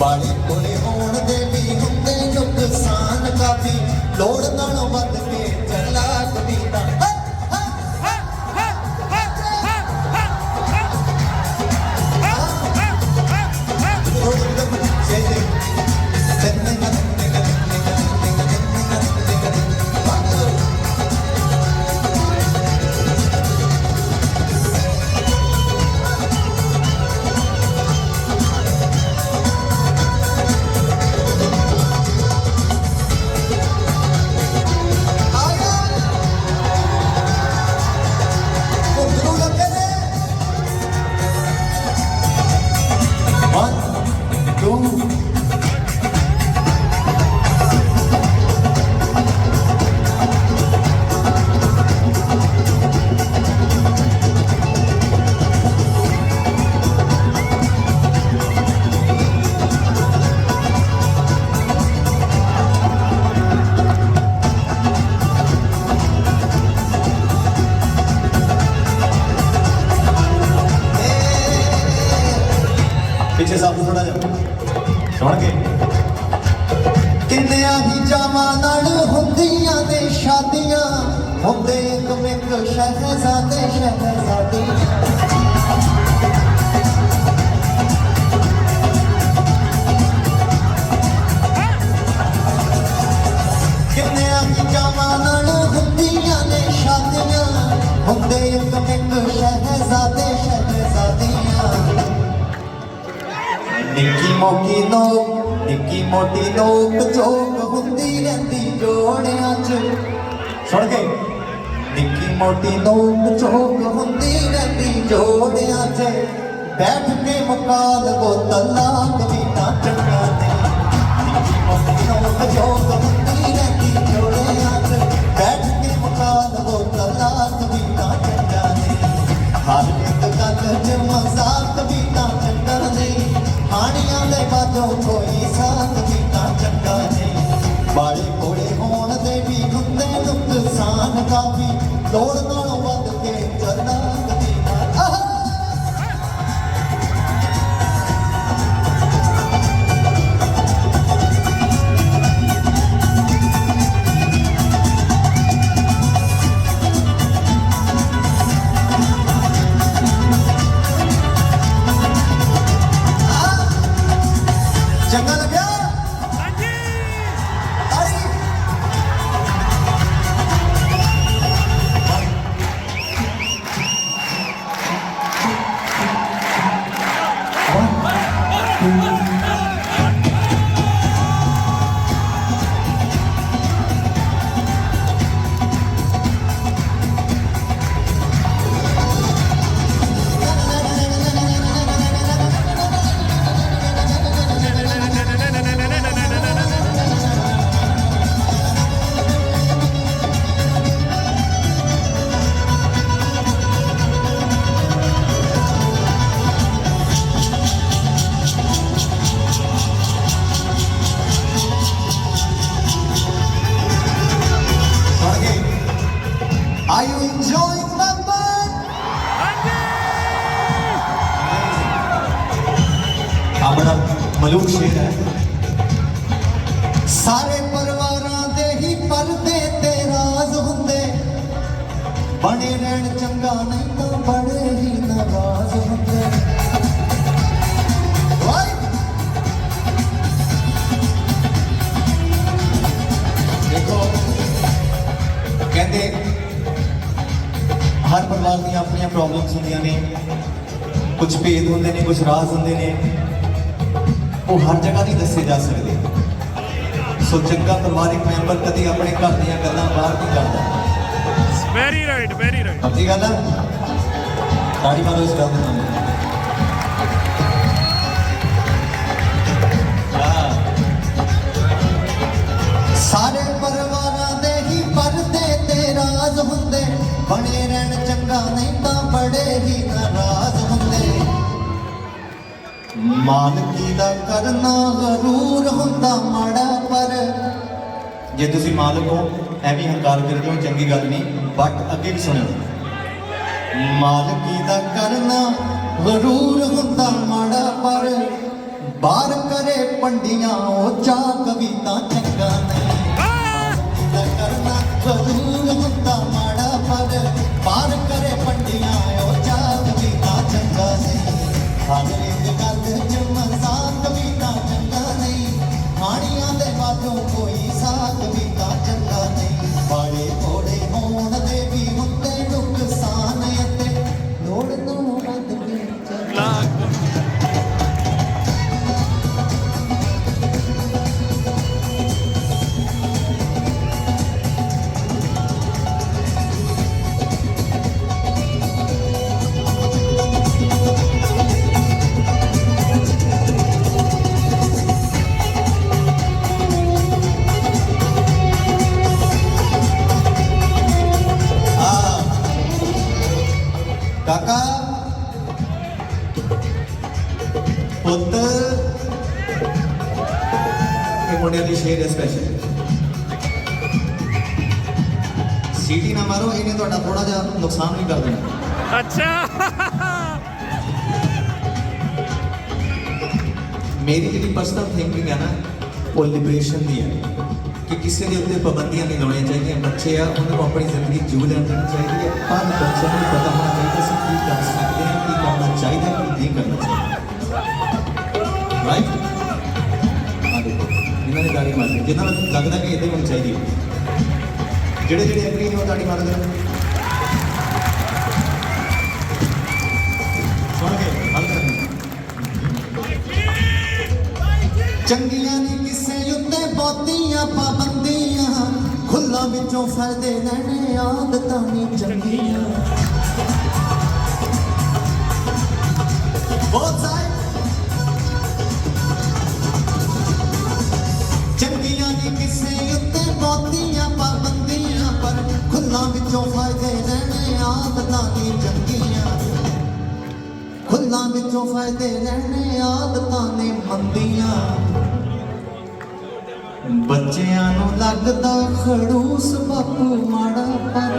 ਬਾਲੇ ਕੋਲੇ ਹੋਣ ਦੇ ਵੀ ਹੁੰਦੇ ਨੁਕਸਾਨ ਕਾਫੀ। ਲੋੜ ਨਾਲੋਂ ਵੱਧ Dom ਥੋੜਾ ਜਿਹਾ ਸੁਣ ਕੇ। ਕਿੰਨਿਆਂ ਹੀ ਜਾਵਾਂ ਨਾਲ ਹੁੰਦੀਆਂ ਨੇ ਸ਼ਾਦੀਆਂ। ਹੁੰਦੇ ਇੱਕ ਮਿੱਕ ਸ਼ਹਿਜ਼ਾਦੇ, ਸ਼ਹਿਜ਼ਾਦੀ। ਨਿੱਕੀ ਮੋਟੀ ਨੋਕ ਨਿੱਕੀ ਮੋਟੀ ਨੋਕ ਚੋਕ ਹੁੰਦੀ ਰਹਿੰਦੀ ਜੋੜਿਆਂ 'ਚ ਸੁਣ ਕੇ ਨਿੱਕੀ ਮੋਟੀ ਨੋਕ ਚੋਕ ਹੁੰਦੀ ਰਹਿੰਦੀ ਜੋੜਿਆਂ 'ਚ ਬੈਠ ਕੇ ਮੁਕਾਲ ਬੋਤਲਾਂ ਹਾਣੀਆਂ ਕੋਈ ਸਾਥ ਵੀ ਚੰਗਾ ਨਹੀਂ ਬਾਲੇ ਕੋਲੇ ਹੋਣ ਦੇ ਵੀ ਹੁੰਦੇ ਨੁਕਸਾਨ ਕਾਫੀ। ਲੋੜ ਨਾਲੋਂ ਚੰਗਾ ਮਲੂਕ ਸ਼ੇਰ ਹੈ। ਸਾਰੇ ਪਰਿਵਾਰਾਂ ਦੇ ਹੀ ਪਰਦੇ ਤੇ ਰਾਜ਼ ਹੁੰਦੇ। ਬਣੇ ਰਹਿਣ ਚੰਗਾ ਨਹੀਂ ਤਾਂ ਬੜੇ ਹੀ ਨਾਰਾਜ਼ ਹੁੰਦੇ। ਦੇਖੋ, ਕਹਿੰਦੇ ਹਰ ਪਰਿਵਾਰ ਦੀਆਂ ਆਪਣੀਆਂ ਪ੍ਰੋਬਲਮਸ ਹੁੰਦੀਆਂ ਨੇ। ਕੁਝ ਭੇਦ ਹੁੰਦੇ ਨੇ ਕੁਝ ਰਾਜ਼ ਹੁੰਦੇ ਨੇ। ਉਹ ਹਰ ਜਗ੍ਹਾ ਨਹੀਂ ਦੱਸੇ ਜਾ ਸਕਦੇ ਸੋ ਚੰਗਾ ਪਰਿਵਾਰਿਕ ਮੈਂਬਰ ਕਦੀ ਆਪਣੇ ਘਰ ਦੀਆਂ ਗੱਲਾਂ ਬਾਹਰ ਨਹੀਂ ਕਰਦਾ ਵੈਰੀ ਰਾਈਟ ਵੈਰੀ ਰਾਈਟ ਸੱਚੀ ਗੱਲ ਹੈ ਤਾੜੀ ਮਾਰੋ ਇਸ ਗੱਲ ਦੇ ਮਾਲਕੀ ਦਾ ਕਰਨਾ ਜ਼ਰੂਰ ਹੁੰਦਾ ਮਾੜਾ, ਪਰ ਜੇ ਤੁਸੀਂ ਮਾਲਕ ਹੋ ਐਵੇਂ ਹੰਕਾਰ ਕਰਦੇ ਹੋ ਚੰਗੀ ਗੱਲ ਨਹੀਂ ਬਟ ਅੱਗੇ ਵੀ ਸੁਣਿਓ। ਮਾਲਕੀ ਦਾ ਕਰਨਾ ਜ਼ਰੂਰ ਹੁੰਦਾ ਮਾੜਾ, ਪਰ ਬਾਹਰ ਕਰੇ ਪੰਡੀਆਂ, ਉਹ ਚਾ ਕਵਿਤਾ ਚੰਗਾ ਨਹੀਂ। ਦਾ ਕਰਨਾ ਜ਼ਰੂਰ ਹੁੰਦਾ ਮਾੜਾ, ਪਰ ਬਾਹਰ ਕਰੇ ਮੁੰਡਿਆਂ ਦੀ ਸ਼ੇਰ ਹੈ ਸਪੈਸ਼ਲ ਸੀਟੀ ਨਾ ਮਾਰੋ ਇਹਨੇ ਤੁਹਾਡਾ ਥੋੜਾ ਜਿਹਾ ਨੁਕਸਾਨ ਵੀ ਕਰ ਦੇਣਾ। ਅੱਛਾ। ਮੇਰੀ ਜਿਹੜੀ ਪਰਸਨਲ ਥਿੰਕਿੰਗ ਹੈ ਨਾ ਉਹ ਲਿਬਰੇਸ਼ਨ ਦੀ ਹੈ। ਕਿ ਕਿਸੇ ਦੇ ਉੱਤੇ ਪਾਬੰਦੀਆਂ ਨਹੀਂ ਲਾਉਣੀਆਂ ਚਾਹੀਦੀਆਂ। ਬੱਚੇ ਆ ਉਹਨਾਂ ਨੂੰ ਆਪਣੀ ਜ਼ਿੰਦਗੀ ਜੂ ਲੈਣ ਦੇਣੀ ਚਾਹੀਦੀ ਹੈ। ਪਰ ਬੱਚਿਆਂ ਨੂੰ ਪਤਾ ਹੋਣਾ ਚਾਹੀਦਾ ਸੀ ਕੀ ਕਰ ਸਕਦੇ ਹਾਂ ਕੀ ਕਰਨਾ ਚਾਹੀਦਾ ਕੀ ਨਹੀਂ ਕਰਨਾ ਚਾਹੀਦਾ। ਰਾਈਟ ਆ ਦੇਖੋ ਨੇ ਤਾੜੀ ਮਾਰੀ ਜਿਨ੍ਹਾਂ ਨੂੰ ਲੱਗਦਾ ਕਿ ਇਦਾਂ ਹੋਣੀ ਚਾਹੀਦੀ ਹੈ। ਜਿਹੜੇ ਜਿਹੜੇ ਐਗਰੀ ਨੇ ਉਹ ਤਾੜੀ ਮਾਰਦੇ ਨੇ ਸੁਣ ਕੇ ਹੱਲ ਕਰਾਂਗੇ ਚੰਗੀਆਂ ਨੇ ਕਿਸੇ ਉੱਤੇ ਬਹੁਤੀਆਂ ਪਾਬੰਦੀਆਂ ਖੁੱਲਾ ਵਿੱਚੋਂ ਫਾਇਦੇ ਲੈਣੇ ਆਦਤਾਂ ਨਹੀਂ ਚੰਗੀਆਂ। ਬਹੁਤ ਸਾਰੇ ਚੰਗੀਆਂ ਨੇ ਕਿਸੇ ਉੱਤੇ ਬਹੁਤੀਆਂ ਪਾਬੰਦੀਆਂ ਪਰ ਖੁੱਲਾ ਵਿੱਚੋਂ ਫਾਇਦੇ ਲੈਣੇ ਆਦਤਾਂ ਨਹੀਂ ਚੰਗੀਆਂ। ਖੁੱਲਾਂ ਵਿੱਚੋਂ ਫਾਇਦੇ ਲੈਣੇ ਆਦਤਾਂ ਨੇ ਮੰਦੀਆਂ। ਬੱਚਿਆਂ ਨੂੰ ਲੱਗਦਾ ਖੜੂਸ ਬਾਪੂ ਮਾੜਾ, ਪਰ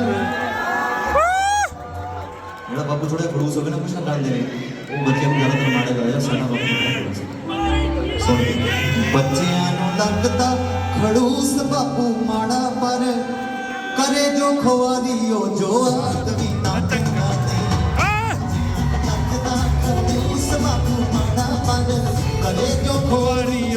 ਜਿਹੜਾ ਬਾਪੂ ਥੋੜਾ ਖੜੂਸ ਹੋਵੇ ਨਾ, ਕੁਛ ਨਾ ਕਰ ਦੇ ਉਹ ਬੱਚਿਆਂ ਨੂੰ ਗਲਤ ਮਾੜਾ ਕਰਦਾ ਸਾਡਾ ਬਾਪੂ ਥੋੜ੍ਹਾ ਬੱਚਿਆਂ ਨੂੰ ਲੱਗਦਾ ਖੜੂਸ ਬਾਪੂ ਮਾੜਾ ਪਰ ਕਰੇ ਜੋ ਖਵਾਰੀ ਉਹ ਜੋ ਆਦਮੀ ਤਾਂ। ਚੰਗਾ ਲੱਗਦਾ ਖੜੂਸ ਬਾਪੂ ਮਾੜਾ ਪਰ ਕਰੇ ਜੋ ਖਵਾਰੀ